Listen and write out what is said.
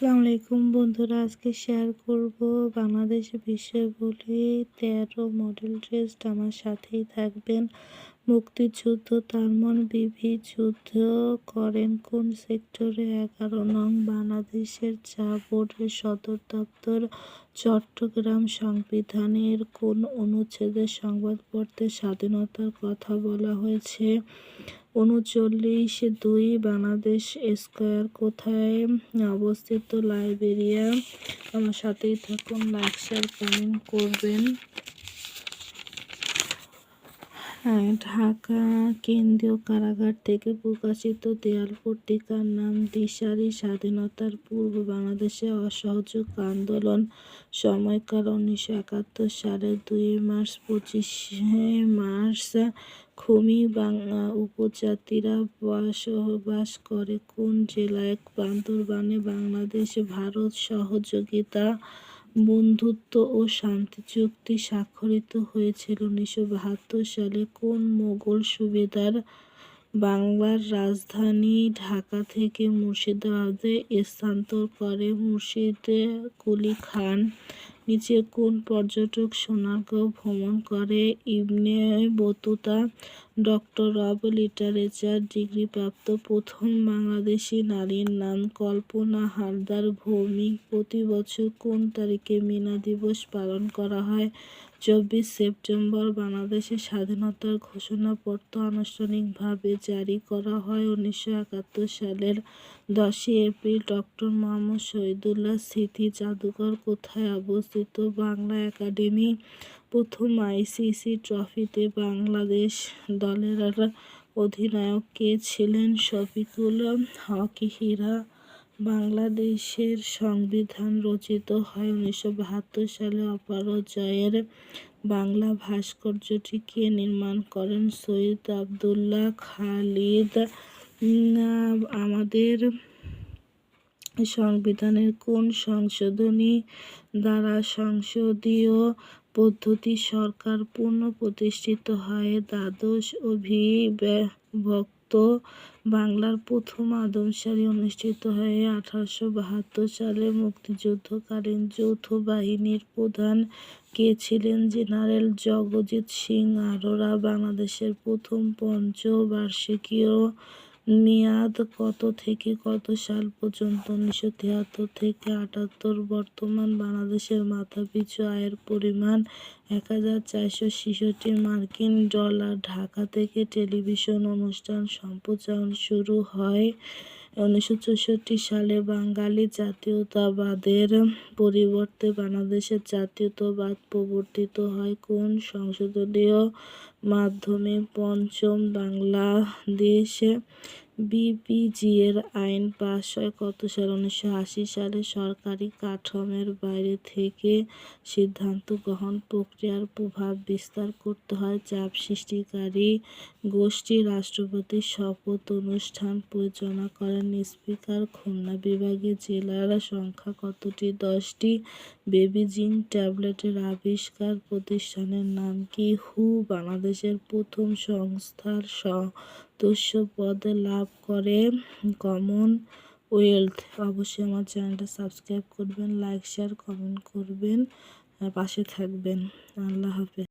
আসসালামু আলাইকুম বন্ধুরা আজকে শেয়ার করব বাংলাদেশ বিষয়গুলি। তেরো মডেল ড্রেস আমার সাথেই থাকবেন। মুক্তিযুদ্ধ তারমন বিবি যুদ্ধ করেন কোন সেক্টরে? এগারো নং বাংলাদেশের চা বোর্ডের সদর দপ্তর চট্টগ্রাম সংবিধানের কোন অনুচ্ছেদের সংবাদপত্রে স্বাধীনতার কথা বলা হয়েছে? উনচল্লিশ দুই বাংলাদেশ স্কোয়ার কোথায় অবস্থিত? লাইবেরিয়া। আমার সাথেই থাকুন লাইক শেয়ার কমেন্ট করবেন। ঢাকা কেন্দ্রীয় কারাগার থেকে প্রকাশিত দেয়াল পত্রিকার নাম দিশারি স্বাধীনতার পূর্ব বাংলাদেশে অসহযোগ আন্দোলন সময়কাল উনিশশো একাত্তর সালের দুই মার্চ, পঁচিশে মার্চ খুমি বাংলা উপজাতিরা বসবাস করে কোন জেলায়? বান্দরবানে বাংলাদেশ ভারত সহযোগিতা বন্ধুত্ব ও শান্তি চুক্তি স্বাক্ষরিত হয়েছিল উনিশশো বাহাত্তর সালে। কোন মোগল সুবেদার বাংলার রাজধানী ঢাকা থেকে মুর্শিদাবাদে স্থানান্তর করে? মুর্শিদ কুলি খান। নিচে কোন পর্যটক সোনারগাঁও ভ্রমণ করে? Ibn Battuta. Doctor of literature ডিগ্রিপ্রাপ্ত প্রথম বাংলাদেশি নারীর নাম কল্পনা হালদার ভৌমিক। প্রতি বছর কোন তারিখে মিনা দিবস পালন করা হয়? চব্বিশ সেপ্টেম্বর বাংলাদেশের স্বাধীনতার ঘোষণাপত্র আনুষ্ঠানিকভাবে জারি করা হয় উনিশশো একাত্তর সালের দশই এপ্রিল। ডক্টর মোহাম্মদ শহীদুল্লাহ স্মৃতি জাদুঘর কোথায় অবস্থিত? বাংলা একাডেমি প্রথম আইসিসি ট্রফিতে বাংলাদেশ দলের অধিনায়ক কে ছিলেন? শফিকুল হক হীরা। বাংলাদেশের সংবিধান রচিত হয় উনিশশো বাহাত্তর সালে। অপরাজয়ের বাংলা ভাস্কর্যটি কে নির্মাণ করেন? সৈয়দ আবদুল্লাহ খালিদ। আমাদের সংবিধানের কোন সংশোধনী দ্বারা সংসদীয় পদ্ধতি সরকার পূর্ণ প্রতিষ্ঠিত হয়? দ্বাদশ অভিভক্ত বাংলার প্রথম আদমসারি অনুষ্ঠিত হয় আঠারোশো বাহাত্তর সালে। মুক্তিযুদ্ধকালীন যৌথ বাহিনীর প্রধান কে ছিলেন? জেনারেল জগজিৎ সিং আরোরা। বাংলাদেশের প্রথম পঞ্চবার্ষিকীয় মেয়াদ কত থেকে কত সাল পর্যন্ত? উনিশশো তিয়াত্তর থেকে আটাত্তর বর্তমান বাংলাদেশের মাথাপিছু আয়ের পরিমাণ এক হাজার চারশো ছেষট্টি মার্কিন ডলার। ঢাকা থেকে টেলিভিশন অনুষ্ঠান সম্প্রচারণ শুরু হয় উনিশশো চৌষট্টি সালে বাঙালি জাতীয়তাবাদের পরিবর্তে বাংলাদেশের জাতীয়তাবাদ প্রবর্তিত হয়। কোন সংসদীয় মাধ্যমে পঞ্চম বাংলাদেশ বিপিজিএর আইন পাশ হয় কত সালে উনিশশো আশি সালে সরকারি কাঠামের বাইরে থেকে সিদ্ধান্ত গ্রহণ প্রক্রিয়ার প্রভাব বিস্তার করতে হয়। চাপ সৃষ্টিকারী গোষ্ঠী রাষ্ট্রপতির শপথ অনুষ্ঠান পরিচালনা করেন স্পিকার খুলনা বিভাগের জেলার সংখ্যা কতটি? দশটি। বেবি জিঙ্ক ট্যাবলেটের আবিষ্কার প্রতিষ্ঠানের নাম কি? হু, বাংলাদেশের প্রথম সংস্থার সদস্য পদ লাভ করে কমন ওয়েলথ অবশ্যই আমার চ্যানেলটা সাবস্ক্রাইব করবেন, লাইক শেয়ার কমেন্ট করবেন পাশে থাকবেন। আল্লাহ হাফেজ।